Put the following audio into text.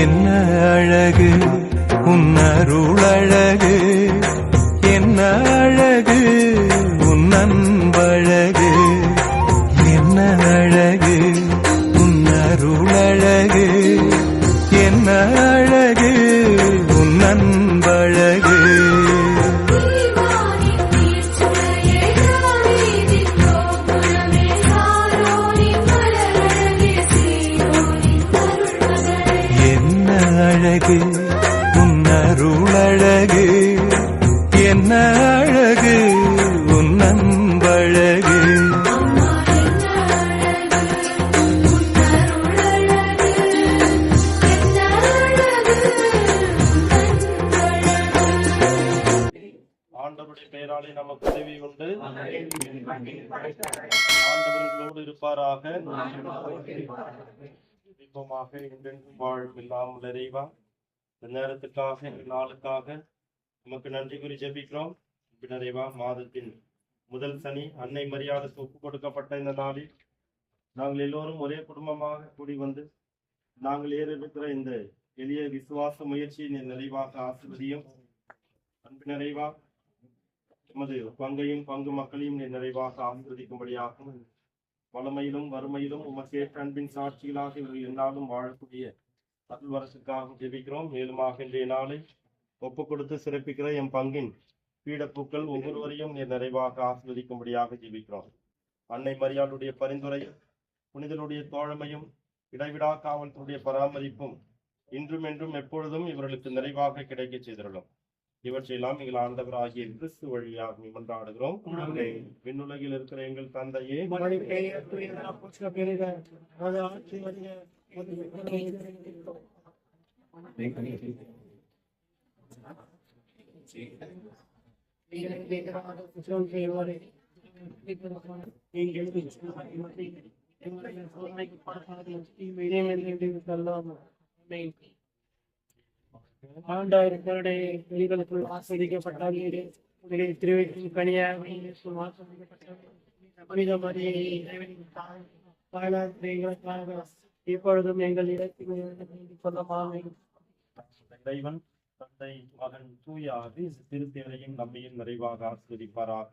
என்ன அழகு? உன் அருள் அழகு என்ன அழகு? உன் அன்பழகு. என்ன அழகு? உன் அருள் அழகு என்ன அழகு? உன் அழகு உன்னருளழகு என்ன அழகு உன்னம்பழகு ஆண்டவருடைய பெயராலே நமக்கு உதவி உண்டு. ஆண்டவர்களோடு இருப்பாராக. தீபமாக என்றென்றும் வாழும் இல்லாமல் இறைவா. இந்த நேரத்துக்காக இந்த நாளுக்காக நமக்கு நன்றி கூறி ஜெபிக்கிறோம். பின்னரைவா மாதத்தின் முதல் சனி அன்னை மரியாதைக்கு ஒப்பு கொடுக்கப்பட்ட இந்த நாளில் நாங்கள் எல்லோரும் ஒரே குடும்பமாக கூடி வந்து நாங்கள் ஏறிருக்கிற இந்த எளிய விசுவாச முயற்சியின் நிறைவாக ஆசிர்வதியும் அன்பு நிறைவா எமது பங்கையும் பங்கு மக்களையும் நிறைவாக ஆசிர்வதிக்கும்படியாகும் வளமையிலும் வறுமையிலும் உமக்கேற்ற அன்பின் சாட்சிகளாக இவர்கள் எந்நாளும் வாழக்கூடிய அருள் வரசுக்காக ஜெபிக்கிறோம். மேலுமாக இன்றைய நாளை ஒப்பு கொடுத்து சிறப்பிக்கிற எம் பங்கின் பீடப்பூக்கள் ஒவ்வொருவரையும் நீர் நிறைவாக ஆசிர்வதிக்கும்படியாக ஜெபிக்கிறோம். அன்னை மரியாளுடைய பரிந்துரையும் புனிதனுடைய தோழமையும் இடைவிடா காவல்துடைய பராமரிப்பும் இன்றும் என்றும் எப்பொழுதும் இவர்களுக்கு நிறைவாக கிடைக்கச் செய்திருளும் இவற்றையெல்லாம் எங்கள் ஆண்டவர் ஆகிய கிறிஸ்து வழியாக மன்றாடுகிறோம். விண்ணுலகில் இருக்கிற எங்கள் தந்தையே ஆண்டாயிரங்களுடைய வெளிகளுக்குள் ஆஸ்வதிக்கப்பட்டால் உடைய திருவெற்றின் கனியாக புனித மரியை இறைவனின் தாய் தாய்லாந்து எங்களுக்காக இப்பொழுதும் எங்கள் வேண்டிக் கொள்ளமாமே இறைவன் தந்தை மகன் தூய ஆவி திருத்தேரையும் நம்மையும் நிறைவாக ஆஸ்வதிப்பாராக